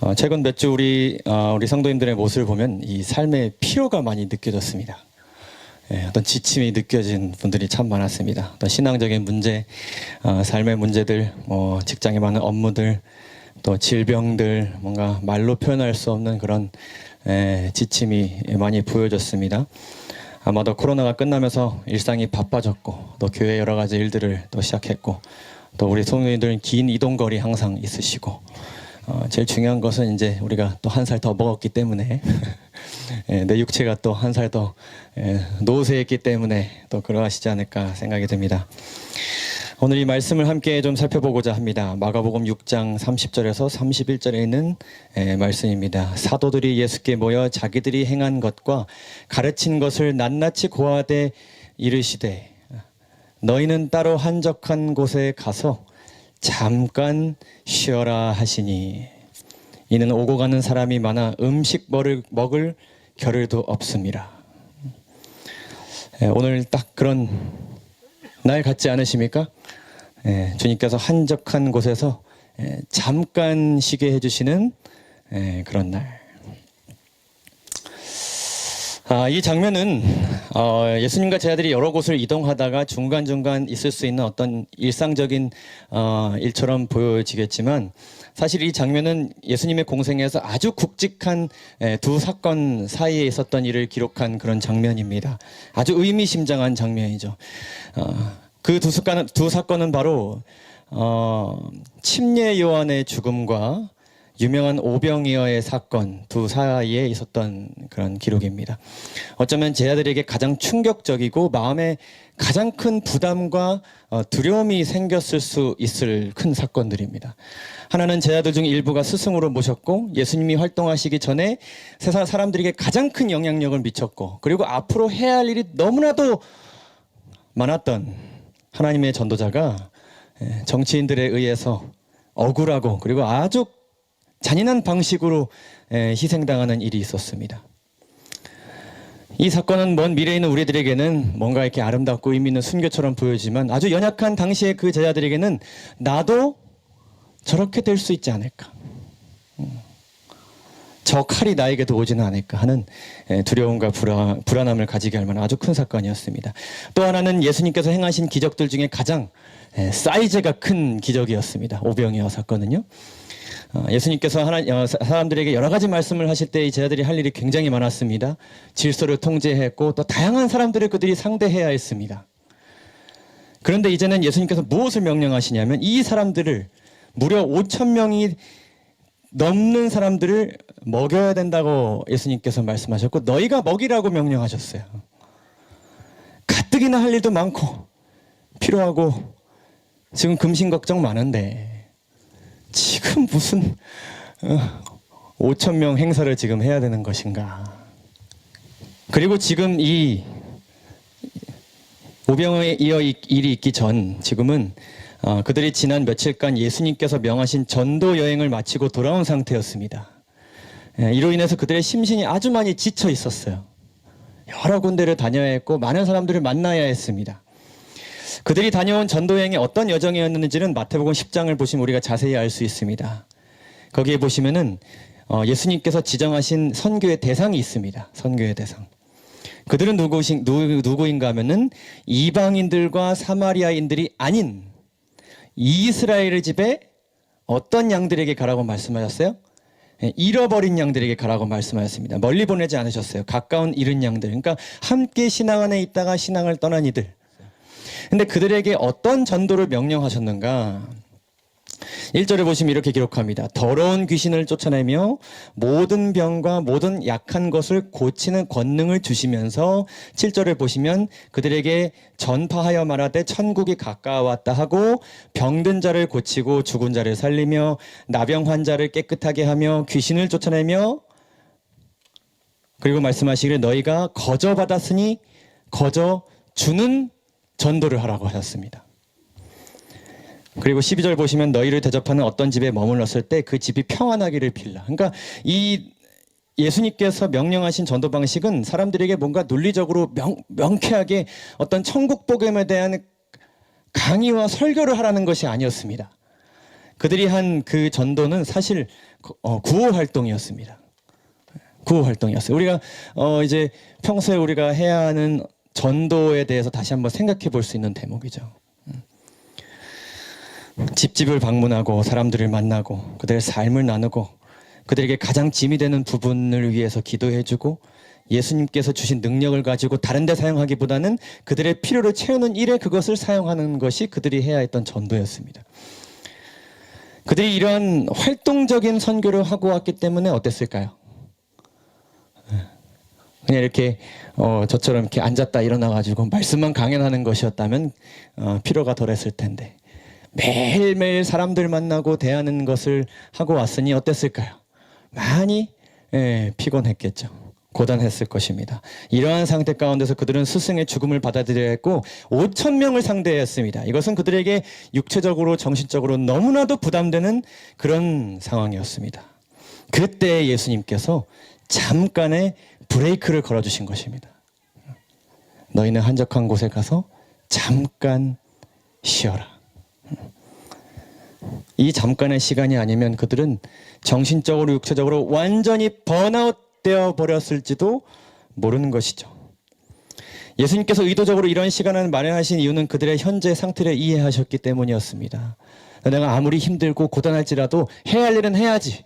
어, 최근 몇 주 우리 어, 우리 성도님들의 모습을 보면 이 삶의 피로가 많이 느껴졌습니다. 예, 어떤 지침이 느껴진 분들이 참 많았습니다. 어떤 신앙적인 문제, 어, 삶의 문제들, 뭐 직장에 많은 업무들, 또 질병들, 뭔가 말로 표현할 수 없는 그런 예, 지침이 많이 보여졌습니다. 아마도 코로나가 끝나면서 일상이 바빠졌고 또 교회 여러 가지 일들을 또 시작했고 또 우리 성도님들은 긴 이동 거리 항상 있으시고 어, 제일 중요한 것은 이제 우리가 또 한 살 더 먹었기 때문에 예, 내 육체가 또 한 살더 예, 노쇠했기 때문에 또 그러하시지 않을까 생각이 듭니다. 오늘 이 말씀을 함께 좀 살펴보고자 합니다. 마가복음 6장 30절에서 31절에 있는 예, 말씀입니다. 사도들이 예수께 모여 자기들이 행한 것과 가르친 것을 낱낱이 고하되 이르시되 너희는 따로 한적한 곳에 가서 잠깐 쉬어라 하시니 이는 오고 가는 사람이 많아 음식 먹을, 먹을 겨를도 없습니다. 예, 오늘 딱 그런 날 같지 않으십니까? 예, 주님께서 한적한 곳에서 예, 잠깐 쉬게 해주시는 예, 그런 날. 아, 이 장면은 어, 예수님과 제자들이 여러 곳을 이동하다가 중간중간 있을 수 있는 어떤 일상적인 어, 일처럼 보여지겠지만 사실 이 장면은 예수님의 공생에서 아주 굵직한 에, 두 사건 사이에 있었던 일을 기록한 그런 장면입니다. 아주 의미심장한 장면이죠. 어, 그두 사건은, 두 사건은 바로 어, 침례 요한의 죽음과 유명한 오병이어의 사건 두 사이에 있었던 그런 기록입니다. 어쩌면 제자들에게 가장 충격적이고 마음에 가장 큰 부담과 어, 두려움이 생겼을 수 있을 큰 사건들입니다. 하나는 제자들 중 일부가 스승으로 모셨고 예수님이 활동하시기 전에 세상 사람들에게 가장 큰 영향력을 미쳤고 그리고 앞으로 해야 할 일이 너무나도 많았던 하나님의 전도자가 예, 정치인들에 의해서 억울하고 그리고 아주 잔인한 방식으로 에, 희생당하는 일이 있었습니다. 이 사건은 먼 미래에 있는 우리들에게는 뭔가 이렇게 아름답고 의미 있는 순교처럼 보여지만 아주 연약한 당시의 그 제자들에게는 나도 저렇게 될 수 있지 않을까. 음. 저 칼이 나에게도 오지는 않을까 하는 에, 두려움과 불안, 불안함을 가지게 할 만한 아주 큰 사건이었습니다. 또 하나는 예수님께서 행하신 기적들 중에 가장 에, 사이즈가 큰 기적이었습니다. 오병이어 사건은요. 어, 예수님께서 하나, 어, 사- 사람들에게 여러 가지 말씀을 하실 때 이 제자들이 할 일이 굉장히 많았습니다. 질서를 통제했고 또 다양한 사람들을 그들이 상대해야 했습니다. 그런데 이제는 예수님께서 무엇을 명령하시냐면 이 사람들을 무려 5천 명이 넘는 사람들을 먹여야 된다고 예수님께서 말씀하셨고 너희가 먹이라고 명령하셨어요. 가뜩이나 할 일도 많고 필요하고 지금 금신 걱정 많은데 지금 무슨 어, 5천 명 행사를 지금 해야 되는 것인가? 그리고 지금 이 오병에 이어 이- 일이 있기 전 지금은 어, 그들이 지난 며칠간 예수님께서 명하신 전도 여행을 마치고 돌아온 상태였습니다. 예, 이로 인해서 그들의 심신이 아주 많이 지쳐 있었어요. 여러 군데를 다녀야 했고 많은 사람들을 만나야 했습니다. 그들이 다녀온 전도여행이 어떤 여정이었는지는 마태복음 10장을 보시면 우리가 자세히 알 수 있습니다. 거기에 보시면은 어, 예수님께서 지정하신 선교의 대상이 있습니다. 선교의 대상. 그들은 누구신, 누, 누구인가 하면은 이방인들과 사마리아인들이 아닌 이스라엘의 집에 어떤 양들에게 가라고 말씀하셨어요? 예, 잃어버린 양들에게 가라고 말씀하셨습니다. 멀리 보내지 않으셨어요. 가까운 잃은 양들. 그러니까 함께 신앙 안에 있다가 신앙을 떠난 이들. 근데 그들에게 어떤 전도를 명령하셨는가? 1절에 보시면 이렇게 기록합니다. 더러운 귀신을 쫓아내며 모든 병과 모든 약한 것을 고치는 권능을 주시면서 7절에 보시면 그들에게 전파하여 말하되 천국이 가까웠다 하고 병든 자를 고치고 죽은 자를 살리며 나병 환자를 깨끗하게 하며 귀신을 쫓아내며 그리고 말씀하시기를 너희가 거저 받았으니 거저 주는 전도를 하라고 하셨습니다. 그리고 12절 보시면 너희를 대접하는 어떤 집에 머물렀을 때 그 집이 평안하기를 빌라. 그러니까 이 예수님께서 명령하신 전도 방식은 사람들에게 뭔가 논리적으로 명, 명쾌하게 어떤 천국 복음에 대한 강의와 설교를 하라는 것이 아니었습니다. 그들이 한 그 전도는 사실 어, 구호 활동이었습니다. 구호 활동이었어요. 우리가 어, 이제 평소에 우리가 해야 하는 전도에 대해서 다시 한번 생각해 볼 수 있는 대목이죠. 음. 집집을 방문하고 사람들을 만나고 그들의 삶을 나누고 그들에게 가장 짐이 되는 부분을 위해서 기도해 주고 예수님께서 주신 능력을 가지고 다른 데 사용하기보다는 그들의 필요를 채우는 일에 그것을 사용하는 것이 그들이 해야 했던 전도였습니다. 그들이 이러한 활동적인 선교를 하고 왔기 때문에 어땠을까요? 그냥 이렇게 어, 저처럼 이렇게 앉았다 일어나가지고 말씀만 강연하는 것이었다면 어, 피로가 덜했을 텐데 매일매일 사람들 만나고 대하는 것을 하고 왔으니 어땠을까요? 많이 예, 피곤했겠죠. 고단했을 것입니다. 이러한 상태 가운데서 그들은 스승의 죽음을 받아들여야 했고 5천 명을 상대했습니다. 이것은 그들에게 육체적으로 정신적으로 너무나도 부담되는 그런 상황이었습니다. 그때 예수님께서 잠깐의 브레이크를 걸어주신 것입니다. 너희는 한적한 곳에 가서 잠깐 쉬어라. 이 잠깐의 시간이 아니면 그들은 정신적으로 육체적으로 완전히 번아웃 되어 버렸을지도 모르는 것이죠. 예수님께서 의도적으로 이런 시간을 마련하신 이유는 그들의 현재 상태를 이해하셨기 때문이었습니다. 내가 아무리 힘들고 고단할지라도 해야 할 일은 해야지.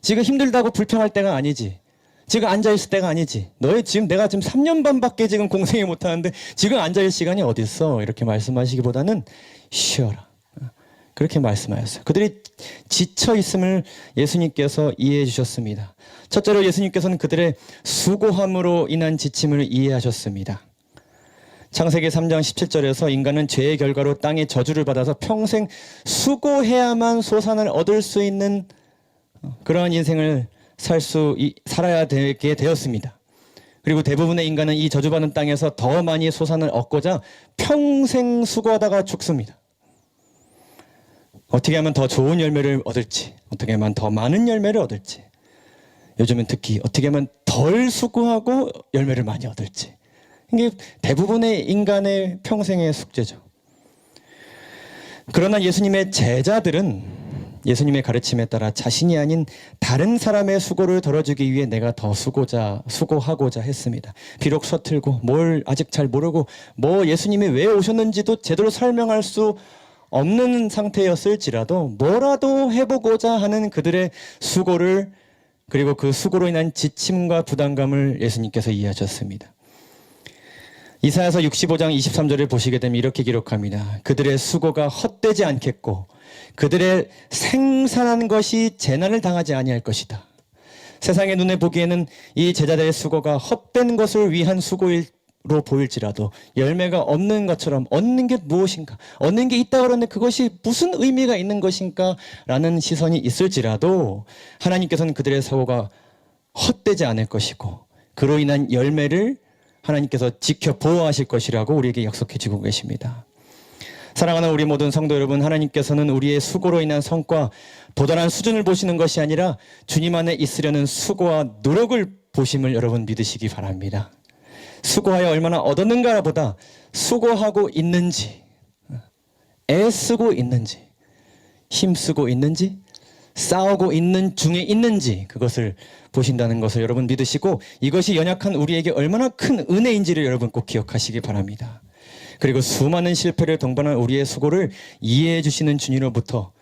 지금 힘들다고 불평할 때가 아니지. 지금 앉아있을 때가 아니지. 너희 지금 내가 지금 3년 반밖에 지금 공생이 못하는데 지금 앉아있을 시간이 어딨어. 이렇게 말씀하시기보다는 쉬어라. 그렇게 말씀하셨어요. 그들이 지쳐 있음을 예수님께서 이해해 주셨습니다. 첫째로 예수님께서는 그들의 수고함으로 인한 지침을 이해하셨습니다. 창세기 3장 17절에서 인간은 죄의 결과로 땅의 저주를 받아서 평생 수고해야만 소산을 얻을 수 있는 그러한 인생을 살 수 살아야 되게 되었습니다. 그리고 대부분의 인간은 이 저주받은 땅에서 더 많이 소산을 얻고자 평생 수고하다가 죽습니다. 어떻게 하면 더 좋은 열매를 얻을지, 어떻게 하면 더 많은 열매를 얻을지, 요즘은 특히 어떻게 하면 덜 수고하고 열매를 많이 얻을지. 이게 대부분의 인간의 평생의 숙제죠. 그러나 예수님의 제자들은 예수님의 가르침에 따라 자신이 아닌 다른 사람의 수고를 덜어주기 위해 내가 더 수고자, 수고하고자 했습니다. 비록 서툴고 뭘 아직 잘 모르고 뭐 예수님이 왜 오셨는지도 제대로 설명할 수 없는 상태였을지라도 뭐라도 해보고자 하는 그들의 수고를 그리고 그 수고로 인한 지침과 부담감을 예수님께서 이해하셨습니다. 이사야서 65장 23절을 보시게 되면 이렇게 기록합니다. 그들의 수고가 헛되지 않겠고 그들의 생산한 것이 재난을 당하지 아니할 것이다. 세상의 눈에 보기에는 이 제자들의 수고가 헛된 것을 위한 수고일 로 보일지라도 열매가 없는 것처럼 얻는 게 무엇인가 얻는 게 있다 그러는데 그것이 무슨 의미가 있는 것인가 라는 시선이 있을지라도 하나님께서는 그들의 사고가 헛되지 않을 것이고 그로 인한 열매를 하나님께서 지켜 보호하실 것이라고 우리에게 약속해 주고 계십니다. 사랑하는 우리 모든 성도 여러분, 하나님께서는 우리의 수고로 인한 성과, 도달한 수준을 보시는 것이 아니라 주님 안에 있으려는 수고와 노력을 보심을 여러분 믿으시기 바랍니다. 수고하여 얼마나 얻었는가 보다 수고하고 있는지, 애쓰고 있는지, 힘쓰고 있는지, 싸우고 있는 중에 있는지 그것을 보신다는 것을 여러분 믿으시고 이것이 연약한 우리에게 얼마나 큰 은혜인지를 여러분 꼭 기억하시기 바랍니다. 그리고 수많은 실패를 동반한 우리의 수고를 이해해 주시는 주님으로부터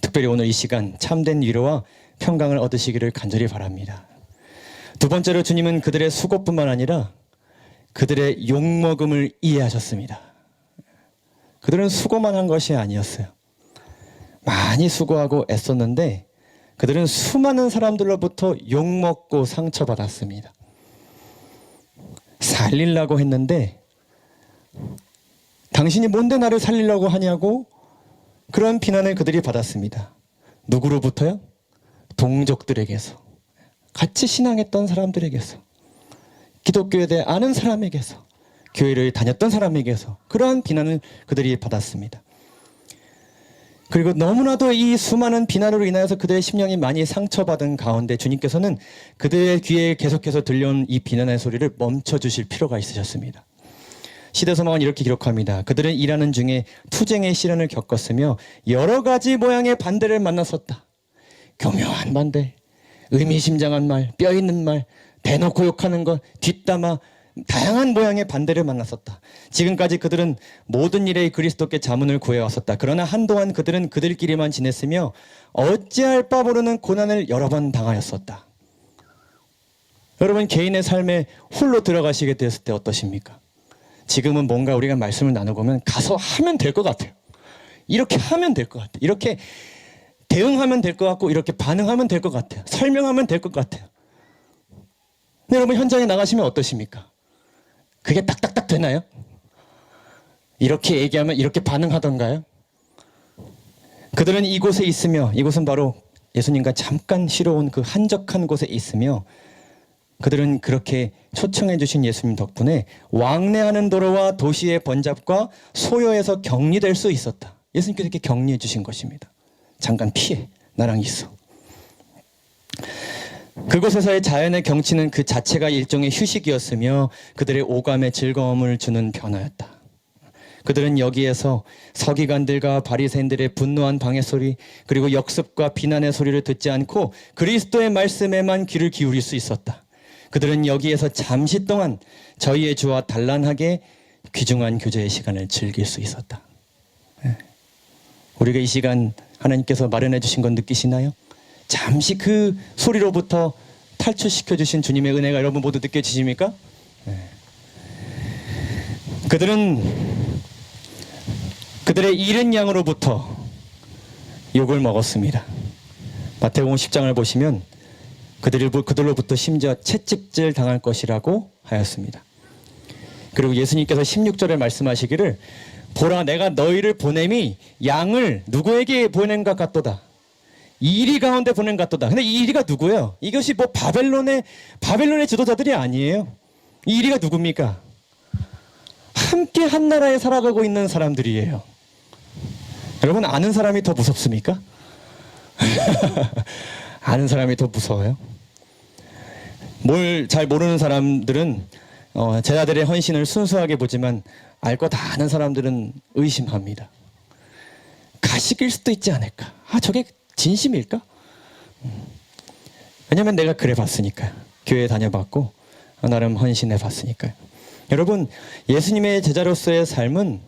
특별히 오늘 이 시간 참된 위로와 평강을 얻으시기를 간절히 바랍니다. 두 번째로 주님은 그들의 수고뿐만 아니라 그들의 욕먹음을 이해하셨습니다. 그들은 수고만 한 것이 아니었어요. 많이 수고하고 애썼는데 그들은 수많은 사람들로부터 욕먹고 상처받았습니다. 살리려고 했는데 당신이 뭔데 나를 살리려고 하냐고 그런 비난을 그들이 받았습니다. 누구로부터요? 동족들에게서. 같이 신앙했던 사람들에게서. 기독교에 대해 아는 사람에게서 교회를 다녔던 사람에게서 그러한 비난을 그들이 받았습니다. 그리고 너무나도 이 수많은 비난으로 인하여서 그들의 심령이 많이 상처받은 가운데 주님께서는 그들의 귀에 계속해서 들려온 이 비난의 소리를 멈춰 주실 필요가 있으셨습니다. 시대소망은 이렇게 기록합니다. 그들은 일하는 중에 투쟁의 시련을 겪었으며 여러 가지 모양의 반대를 만났었다. 교묘한 반대, 의미심장한 말, 뼈 있는 말, 대놓고 욕하는 것, 뒷담화, 다양한 모양의 반대를 만났었다. 지금까지 그들은 모든 일에 그리스도께 자문을 구해왔었다. 그러나 한동안 그들은 그들끼리만 지냈으며 어찌할 바 모르는 고난을 여러 번 당하였었다. 여러분 개인의 삶에 홀로 들어가시게 되었을 때 어떠십니까? 지금은 뭔가 우리가 말씀을 나눠보면 가서 하면 될 것 같아요. 이렇게 하면 될 것 같아요. 이렇게 대응하면 될 것 같고 이렇게 반응하면 될 것 같아요. 설명하면 될 것 같아요. 근데 여러분 현장에 나가시면 어떠십니까? 그게 딱딱딱 되나요? 이렇게 얘기하면 이렇게 반응하던가요? 그들은 이곳에 있으며 이곳은 바로 예수님과 잠깐 쉬러 온 그 한적한 곳에 있으며 그들은 그렇게 초청해 주신 예수님 덕분에 왕래하는 도로와 도시의 번잡과 소요에서 격리될 수 있었다. 예수님께서 이렇게 격리해 주신 것입니다. 잠깐 피해. 나랑 있어. 그곳에서의 자연의 경치는 그 자체가 일종의 휴식이었으며 그들의 오감에 즐거움을 주는 변화였다. 그들은 여기에서 서기관들과 바리새인들의 분노한 방해 소리 그리고 역습과 비난의 소리를 듣지 않고 그리스도의 말씀에만 귀를 기울일 수 있었다. 그들은 여기에서 잠시 동안 저희의 주와 단란하게 귀중한 교제의 시간을 즐길 수 있었다. 예. 우리가 이 시간 하나님께서 마련해 주신 건 느끼시나요? 잠시 그 소리로부터 탈출시켜 주신 주님의 은혜가 여러분 모두 느껴지십니까? 예. 그들은 그들의 잃은 양으로부터 욕을 먹었습니다. 마태복음 10장을 보시면 그들, 그들로부터 심지어 채찍질 당할 것이라고 하였습니다. 그리고 예수님께서 16절에 말씀하시기를 보라 내가 너희를 보냄이 양을 누구에게 보낸 것 같도다. 이리 가운데 보낸 것 같도다. 근데 이 이리가 누구예요? 이것이 뭐 바벨론의 바벨론의 지도자들이 아니에요. 이 이리가 누굽니까? 함께 한 나라에 살아가고 있는 사람들이에요. 여러분 아는 사람이 더 무섭습니까? 아는 사람이 더 무서워요. 뭘 잘 모르는 사람들은 어, 제자들의 헌신을 순수하게 보지만 알 거 다 아는 사람들은 의심합니다. 가식일 수도 있지 않을까? 아 저게 진심일까? 음. 왜냐면 내가 그래 봤으니까요. 교회 다녀봤고 나름 헌신해 봤으니까요. 여러분 예수님의 제자로서의 삶은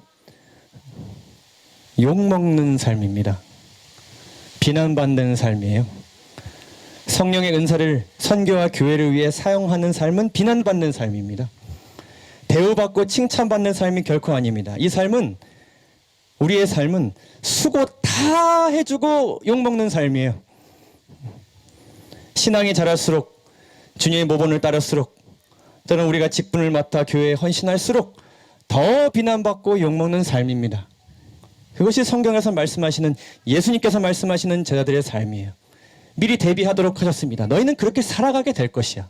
욕 먹는 삶입니다. 비난받는 삶이에요. 성령의 은사를 선교와 교회를 위해 사용하는 삶은 비난받는 삶입니다. 대우받고 칭찬받는 삶이 결코 아닙니다. 이 삶은 우리의 삶은 수고 다 해주고 욕먹는 삶이에요. 신앙이 자랄수록 주님의 모본을 따를수록 또는 우리가 직분을 맡아 교회에 헌신할수록 더 비난받고 욕먹는 삶입니다. 그것이 성경에서 말씀하시는 예수님께서 말씀하시는 제자들의 삶이에요. 미리 대비하도록 하셨습니다. 너희는 그렇게 살아가게 될 것이야.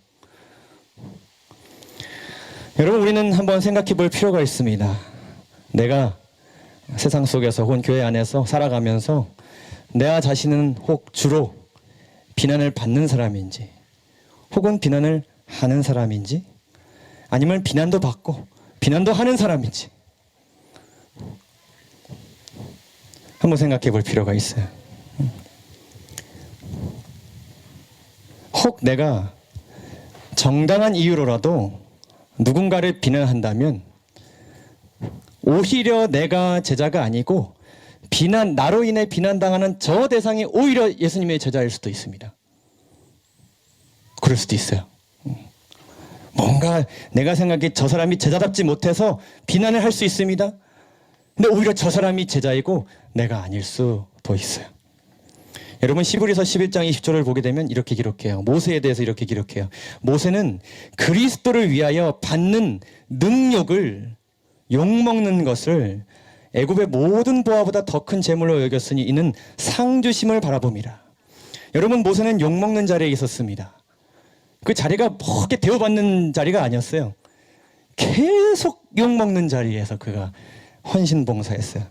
여러분 우리는 한번 생각해 볼 필요가 있습니다. 내가 세상 속에서 혹은 교회 안에서 살아가면서 내 자신은 혹 주로 비난을 받는 사람인지 혹은 비난을 하는 사람인지 아니면 비난도 받고 비난도 하는 사람인지 한번 생각해 볼 필요가 있어요. 내가 정당한 이유로라도 누군가를 비난한다면 오히려 내가 제자가 아니고 비난 나로 인해 비난당하는 저 대상이 오히려 예수님의 제자일 수도 있습니다. 그럴 수도 있어요. 뭔가 내가 생각해 저 사람이 제자답지 못해서 비난을 할 수 있습니다. 근데 오히려 저 사람이 제자이고 내가 아닐 수도 있어요. 여러분 시브리서 11장 20절을 보게 되면 이렇게 기록해요. 모세에 대해서 이렇게 기록해요. 모세는 그리스도를 위하여 받는 능력을 욕먹는 것을 애굽의 모든 보화보다 더 큰 재물로 여겼으니 이는 상주심을 바라봄이라. 여러분 모세는 욕먹는 자리에 있었습니다. 그 자리가 뭐게 대우받는 자리가 아니었어요. 계속 욕먹는 자리에서 그가 헌신 봉사했어요.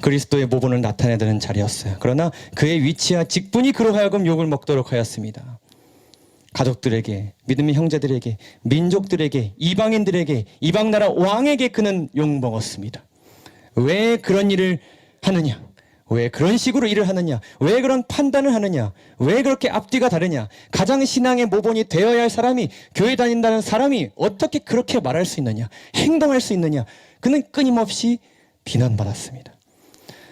그리스도의 모본을 나타내는 자리였어요. 그러나 그의 위치와 직분이 그로 하여금 욕을 먹도록 하였습니다. 가족들에게, 믿음의 형제들에게, 민족들에게, 이방인들에게, 이방 나라 왕에게 그는 욕 먹었습니다. 왜 그런 일을 하느냐? 왜 그런 식으로 일을 하느냐? 왜 그런 판단을 하느냐? 왜 그렇게 앞뒤가 다르냐? 가장 신앙의 모본이 되어야 할 사람이 교회 다닌다는 사람이 어떻게 그렇게 말할 수 있느냐? 행동할 수 있느냐? 그는 끊임없이 비난받았습니다.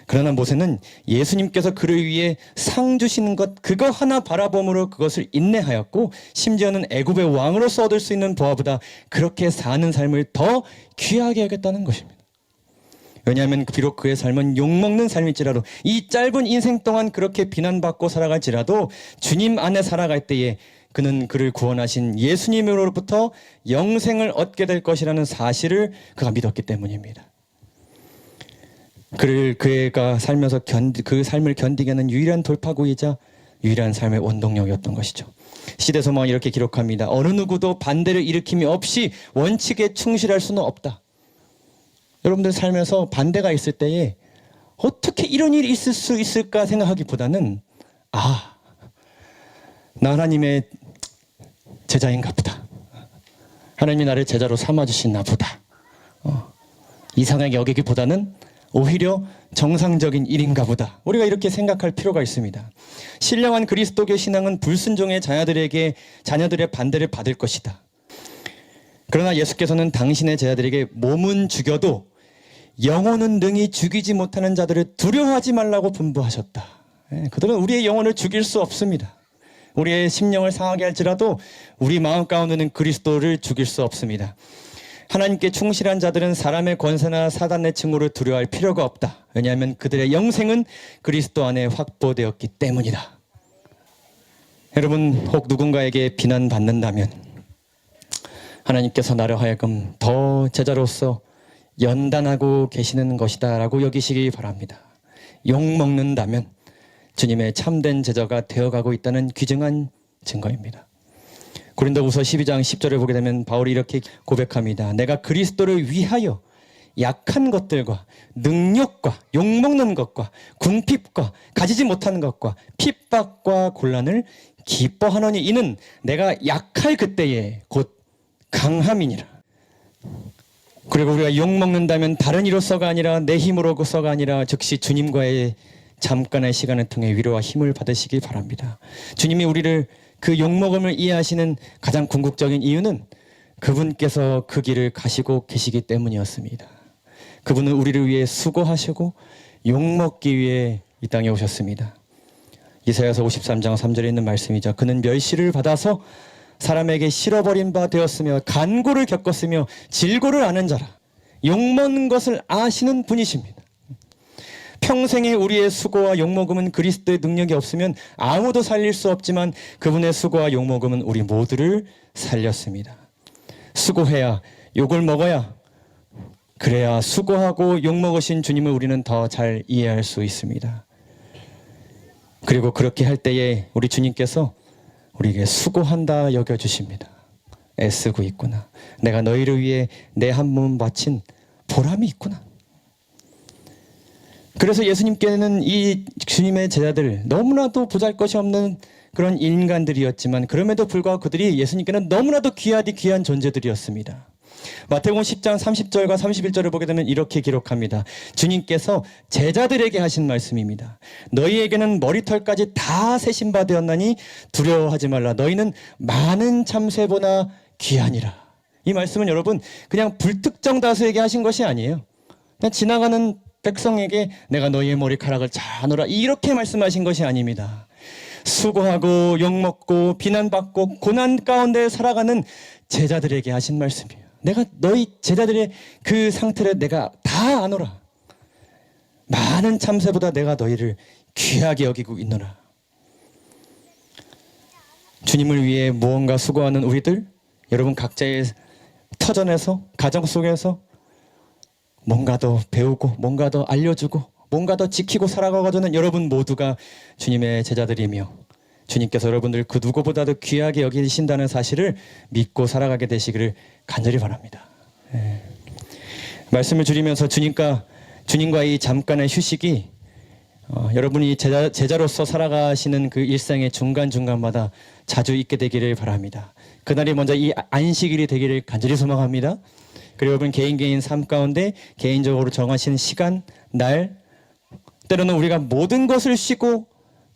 그러나 모세는 예수님께서 그를 위해 상 주시는 것 그거 하나 바라봄으로 그것을 인내하였고 심지어는 애굽의 왕으로서 얻을 수 있는 보아보다 그렇게 사는 삶을 더 귀하게 여겼다는 것입니다. 왜냐하면 비록 그의 삶은 욕먹는 삶일지라도 이 짧은 인생 동안 그렇게 비난받고 살아갈지라도 주님 안에 살아갈 때에 그는 그를 구원하신 예수님으로부터 영생을 얻게 될 것이라는 사실을 그가 믿었기 때문입니다. 그를 그가 살면서 견디, 그 삶을 견디게 하는 유일한 돌파구이자 유일한 삶의 원동력이었던 것이죠. 시대소망은 이렇게 기록합니다. 어느 누구도 반대를 일으킴이 없이 원칙에 충실할 수는 없다. 여러분들 살면서 반대가 있을 때에 어떻게 이런 일이 있을 수 있을까 생각하기보다는 아, 나 하나님의 제자인가 보다. 하나님이 나를 제자로 삼아주시나 보다. 어, 이상하게 여기기보다는 오히려 정상적인 일인가 보다. 우리가 이렇게 생각할 필요가 있습니다. 신령한 그리스도교 신앙은 불순종의 자녀들에게 자녀들의 반대를 받을 것이다. 그러나 예수께서는 당신의 제자들에게 몸은 죽여도 영혼은 능히 죽이지 못하는 자들을 두려워하지 말라고 분부하셨다. 예, 그들은 우리의 영혼을 죽일 수 없습니다. 우리의 심령을 상하게 할지라도 우리 마음 가운데는 그리스도를 죽일 수 없습니다. 하나님께 충실한 자들은 사람의 권세나 사단의 칭호를 두려워할 필요가 없다. 왜냐하면 그들의 영생은 그리스도 안에 확보되었기 때문이다. 여러분 혹 누군가에게 비난받는다면 하나님께서 나를 하여금 더 제자로서 연단하고 계시는 것이다 라고 여기시기 바랍니다. 욕 먹는다면 주님의 참된 제자가 되어가고 있다는 귀중한 증거입니다. 고린도후서 12장 10절을 보게 되면 바울이 이렇게 고백합니다. 내가 그리스도를 위하여 약한 것들과 능력과 욕먹는 것과 궁핍과 가지지 못하는 것과 핍박과 곤란을 기뻐하노니 이는 내가 약할 그때에 곧 강함이니라. 그리고 우리가 욕 먹는다면 다른 이로서가 아니라 내 힘으로서가 아니라 즉시 주님과의 잠깐의 시간을 통해 위로와 힘을 받으시기 바랍니다. 주님이 우리를 그 욕먹음을 이해하시는 가장 궁극적인 이유는 그분께서 그 길을 가시고 계시기 때문이었습니다. 그분은 우리를 위해 수고하시고 욕먹기 위해 이 땅에 오셨습니다. 이사야서 53장 3절에 있는 말씀이죠. 그는 멸시를 받아서 사람에게 실어버린 바 되었으며 간고를 겪었으며 질고를 아는 자라. 욕먹는 것을 아시는 분이십니다. 평생의 우리의 수고와 욕먹음은 그리스도의 능력이 없으면 아무도 살릴 수 없지만 그분의 수고와 욕먹음은 우리 모두를 살렸습니다. 수고해야 욕을 먹어야 그래야 수고하고 욕먹으신 주님을 우리는 더 잘 이해할 수 있습니다. 그리고 그렇게 할 때에 우리 주님께서 우리에게 수고한다 여겨주십니다. 애쓰고 있구나. 내가 너희를 위해 내 한 몸 바친 보람이 있구나. 그래서 예수님께는 이 주님의 제자들 너무나도 보잘 것이 없는 그런 인간들이었지만 그럼에도 불구하고 그들이 예수님께는 너무나도 귀하디 귀한 존재들이었습니다. 마태복음 10장 30절과 31절을 보게 되면 이렇게 기록합니다. 주님께서 제자들에게 하신 말씀입니다. 너희에게는 머리털까지 다 세신 바 되었나니 두려워하지 말라. 너희는 많은 참새보나 귀하니라. 이 말씀은 여러분 그냥 불특정 다수에게 하신 것이 아니에요. 그냥 지나가는 백성에게 내가 너희의 머리카락을 자노라 이렇게 말씀하신 것이 아닙니다. 수고하고 욕먹고 비난받고 고난 가운데 살아가는 제자들에게 하신 말씀이에요. 내가 너희 제자들의 그 상태를 내가 다 아노라. 많은 참새보다 내가 너희를 귀하게 여기고 있노라. 주님을 위해 무언가 수고하는 우리들, 여러분 각자의 터전에서 가정 속에서 뭔가 더 배우고 뭔가 더 알려주고 뭔가 더 지키고 살아가고는 여러분 모두가 주님의 제자들이며 주님께서 여러분들 그 누구보다도 귀하게 여기신다는 사실을 믿고 살아가게 되시기를 간절히 바랍니다. 예. 말씀을 줄이면서 주님과 주님과 이 잠깐의 휴식이 어, 여러분이 제자, 제자로서 살아가시는 그 일상의 중간중간마다 자주 있게 되기를 바랍니다. 그날이 먼저 이 안식일이 되기를 간절히 소망합니다. 그리고 여러분 개인 개인 삶 가운데 개인적으로 정하시는 시간, 날, 때로는 우리가 모든 것을 쉬고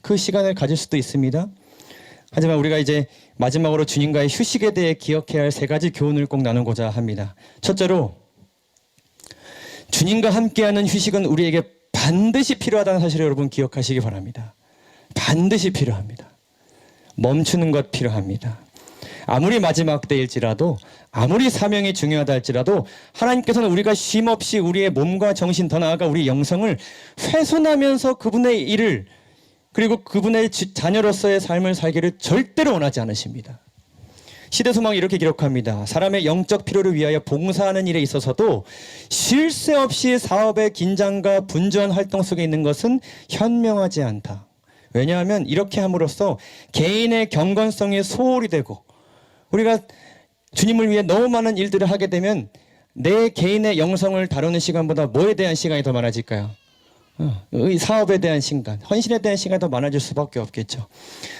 그 시간을 가질 수도 있습니다. 하지만 우리가 이제 마지막으로 주님과의 휴식에 대해 기억해야 할 세 가지 교훈을 꼭 나누고자 합니다. 첫째로 주님과 함께하는 휴식은 우리에게 반드시 필요하다는 사실을 여러분 기억하시기 바랍니다. 반드시 필요합니다. 멈추는 것 필요합니다. 아무리 마지막 때일지라도 아무리 사명이 중요하다 할지라도 하나님께서는 우리가 쉼 없이 우리의 몸과 정신 더 나아가 우리 영성을 훼손하면서 그분의 일을 그리고 그분의 지- 자녀로서의 삶을 살기를 절대로 원하지 않으십니다. 시대소망이 이렇게 기록합니다. 사람의 영적 필요를 위하여 봉사하는 일에 있어서도 쉴 새 없이 사업의 긴장과 분주한 활동 속에 있는 것은 현명하지 않다. 왜냐하면 이렇게 함으로써 개인의 경건성이 소홀히 되고 우리가 주님을 위해 너무 많은 일들을 하게 되면 내 개인의 영성을 다루는 시간보다 뭐에 대한 시간이 더 많아질까요? 어, 의 사업에 대한 시간, 헌신에 대한 시간이 더 많아질 수밖에 없겠죠.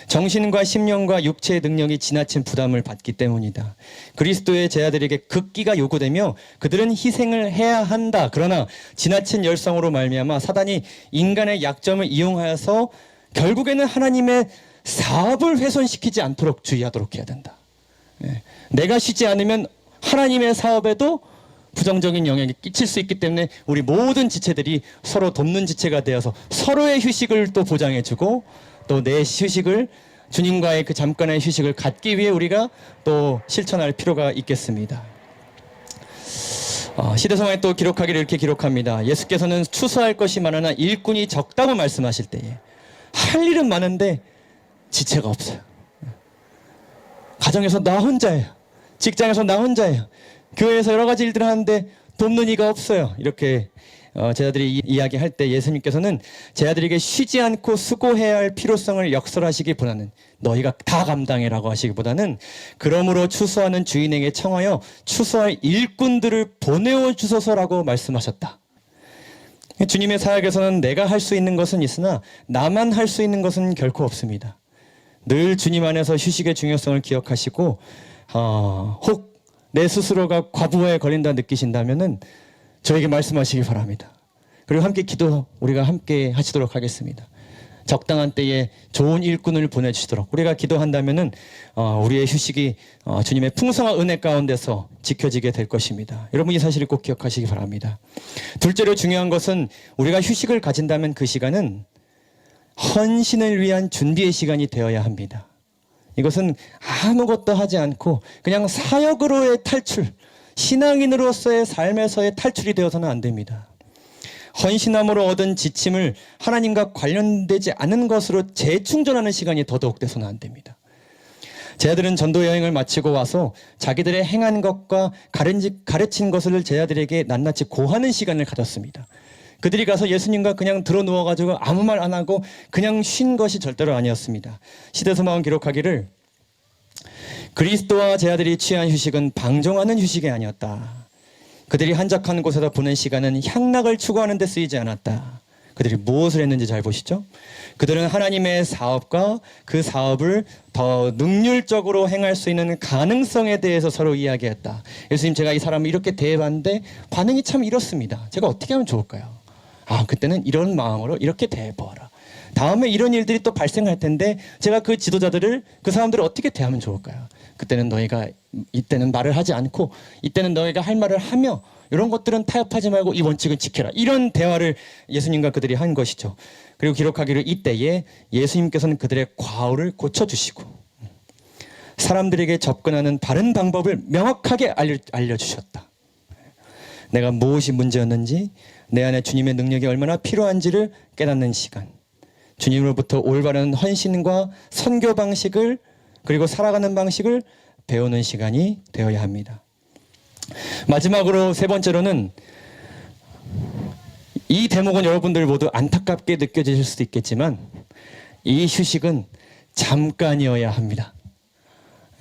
정신과 심령과 육체의 능력이 지나친 부담을 받기 때문이다. 그리스도의 제자들에게 극기가 요구되며 그들은 희생을 해야 한다. 그러나 지나친 열성으로 말미암아 사단이 인간의 약점을 이용하여서 결국에는 하나님의 사업을 훼손시키지 않도록 주의하도록 해야 된다. 예. 내가 쉬지 않으면 하나님의 사업에도 부정적인 영향이 끼칠 수 있기 때문에 우리 모든 지체들이 서로 돕는 지체가 되어서 서로의 휴식을 또 보장해주고 또 내 휴식을 주님과의 그 잠깐의 휴식을 갖기 위해 우리가 또 실천할 필요가 있겠습니다. 어, 시대성에 또 기록하기를 이렇게 기록합니다. 예수께서는 추수할 것이 많으나 일꾼이 적다고 말씀하실 때에 할 일은 많은데 지체가 없어요. 가정에서 나 혼자예요. 직장에서 나 혼자예요. 교회에서 여러 가지 일들을 하는데 돕는 이가 없어요. 이렇게 어, 제자들이 이- 이야기할 때 예수님께서는 제자들에게 쉬지 않고 수고해야 할 필요성을 역설하시기보다는 너희가 다 감당해라고 하시기보다는 그러므로 추수하는 주인에게 청하여 추수할 일꾼들을 보내어 주소서라고 말씀하셨다. 주님의 사역에서는 내가 할 수 있는 것은 있으나 나만 할 수 있는 것은 결코 없습니다. 늘 주님 안에서 휴식의 중요성을 기억하시고 어, 혹 내 스스로가 과부하에 걸린다 느끼신다면은 저에게 말씀하시기 바랍니다. 그리고 함께 기도 우리가 함께 하시도록 하겠습니다. 적당한 때에 좋은 일꾼을 보내주시도록 우리가 기도한다면은 어, 우리의 휴식이 어, 주님의 풍성한 은혜 가운데서 지켜지게 될 것입니다. 여러분 이 사실을 꼭 기억하시기 바랍니다. 둘째로 중요한 것은 우리가 휴식을 가진다면 그 시간은 헌신을 위한 준비의 시간이 되어야 합니다. 이것은 아무것도 하지 않고 그냥 사역으로의 탈출, 신앙인으로서의 삶에서의 탈출이 되어서는 안 됩니다. 헌신함으로 얻은 지침을 하나님과 관련되지 않은 것으로 재충전하는 시간이 더더욱 돼서는 안 됩니다. 제자들은 전도 여행을 마치고 와서 자기들의 행한 것과 가르친 것을 제자들에게 낱낱이 고하는 시간을 가졌습니다. 그들이 가서 예수님과 그냥 들어 누워가지고 아무 말 안 하고 그냥 쉰 것이 절대로 아니었습니다. 시대서마은 기록하기를 그리스도와 제자들이 취한 휴식은 방종하는 휴식이 아니었다. 그들이 한적한 곳에서 보낸 시간은 향락을 추구하는 데 쓰이지 않았다. 그들이 무엇을 했는지 잘 보시죠. 그들은 하나님의 사업과 그 사업을 더 능률적으로 행할 수 있는 가능성에 대해서 서로 이야기했다. 예수님 제가 이 사람을 이렇게 대해봤는데 반응이 참 이렇습니다. 제가 어떻게 하면 좋을까요? 아 그때는 이런 마음으로 이렇게 대해보아라. 다음에 이런 일들이 또 발생할 텐데 제가 그 지도자들을 그 사람들을 어떻게 대하면 좋을까요? 그때는 너희가 이때는 말을 하지 않고 이때는 너희가 할 말을 하며 이런 것들은 타협하지 말고 이 원칙은 지켜라. 이런 대화를 예수님과 그들이 한 것이죠. 그리고 기록하기를 이때에 예수님께서는 그들의 과오를 고쳐 주시고 사람들에게 접근하는 바른 방법을 명확하게 알려, 알려주셨다. 내가 무엇이 문제였는지 내 안에 주님의 능력이 얼마나 필요한지를 깨닫는 시간. 주님으로부터 올바른 헌신과 선교 방식을 그리고 살아가는 방식을 배우는 시간이 되어야 합니다. 마지막으로 세 번째로는 이 대목은 여러분들 모두 안타깝게 느껴지실 수도 있겠지만 이 휴식은 잠깐이어야 합니다.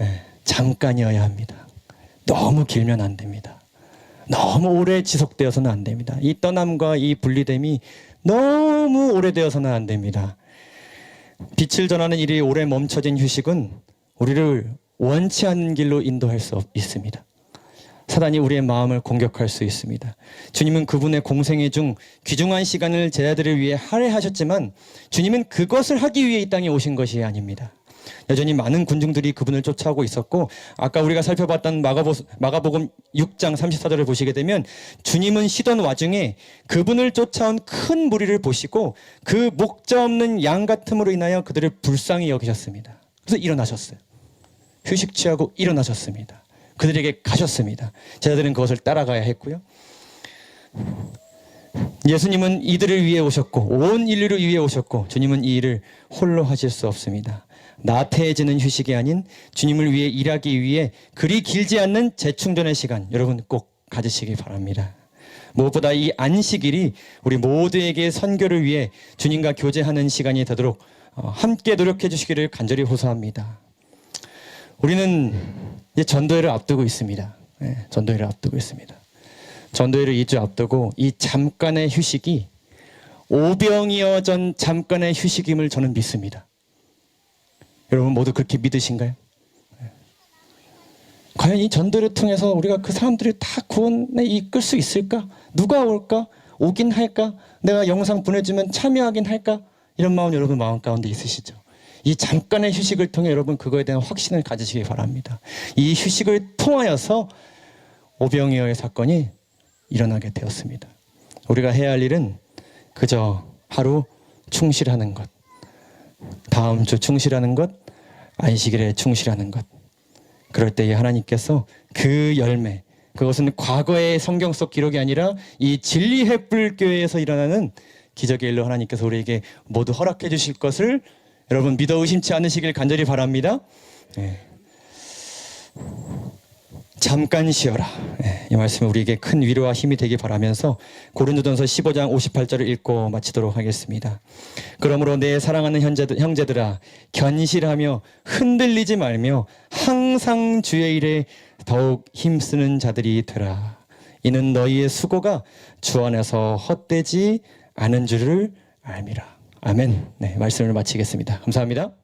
예, 잠깐이어야 합니다. 너무 길면 안 됩니다. 너무 오래 지속되어서는 안 됩니다. 이 떠남과 이 분리됨이 너무 오래되어서는 안 됩니다. 빛을 전하는 일이 오래 멈춰진 휴식은 우리를 원치 않는 길로 인도할 수 없- 있습니다. 사단이 우리의 마음을 공격할 수 있습니다. 주님은 그분의 공생애 중 귀중한 시간을 제자들을 위해 할애하셨지만 주님은 그것을 하기 위해 이 땅에 오신 것이 아닙니다. 여전히 많은 군중들이 그분을 쫓아오고 있었고 아까 우리가 살펴봤던 마가보, 마가복음 6장 34절을 보시게 되면 주님은 쉬던 와중에 그분을 쫓아온 큰 무리를 보시고 그 목자 없는 양 같음으로 인하여 그들을 불쌍히 여기셨습니다. 그래서 일어나셨어요. 휴식 취하고 일어나셨습니다. 그들에게 가셨습니다. 제자들은 그것을 따라가야 했고요. 예수님은 이들을 위해 오셨고 온 인류를 위해 오셨고 주님은 이 일을 홀로 하실 수 없습니다. 나태해지는 휴식이 아닌 주님을 위해 일하기 위해 그리 길지 않는 재충전의 시간 여러분 꼭 가지시기 바랍니다. 무엇보다 이 안식일이 우리 모두에게 선교를 위해 주님과 교제하는 시간이 되도록 어, 함께 노력해 주시기를 간절히 호소합니다. 우리는 이제 전도회를 앞두고 있습니다. 예, 전도회를 앞두고 있습니다. 전도회를 2주 앞두고 이 잠깐의 휴식이 오병이어 전 잠깐의 휴식임을 저는 믿습니다. 여러분 모두 그렇게 믿으신가요? 예. 과연 이 전도를 통해서 우리가 그 사람들을 다 구원에 이끌 수 있을까? 누가 올까? 오긴 할까? 내가 영상 보내주면 참여하긴 할까? 이런 마음 여러분 마음 가운데 있으시죠? 이 잠깐의 휴식을 통해 여러분 그거에 대한 확신을 가지시기 바랍니다. 이 휴식을 통하여서 오병이어의 사건이 일어나게 되었습니다. 우리가 해야 할 일은 그저 하루 충실하는 것, 다음 주 충실하는 것, 안식일에 충실하는 것. 그럴 때에 하나님께서 그 열매, 그것은 과거의 성경 속 기록이 아니라 이 진리 햇불 교회에서 일어나는 기적의 일로 하나님께서 우리에게 모두 허락해 주실 것을 여러분 믿어 의심치 않으시길 간절히 바랍니다. 예. 잠깐 쉬어라. 예, 이 말씀이 우리에게 큰 위로와 힘이 되기 바라면서 고린도전서 15장 58절을 읽고 마치도록 하겠습니다. 그러므로 내 사랑하는 형제들, 형제들아 견실하며 흔들리지 말며 항상 주의 일에 더욱 힘쓰는 자들이 되라. 이는 너희의 수고가 주 안에서 헛되지 않은 줄을 알미라. 아멘. 네, 말씀을 마치겠습니다. 감사합니다.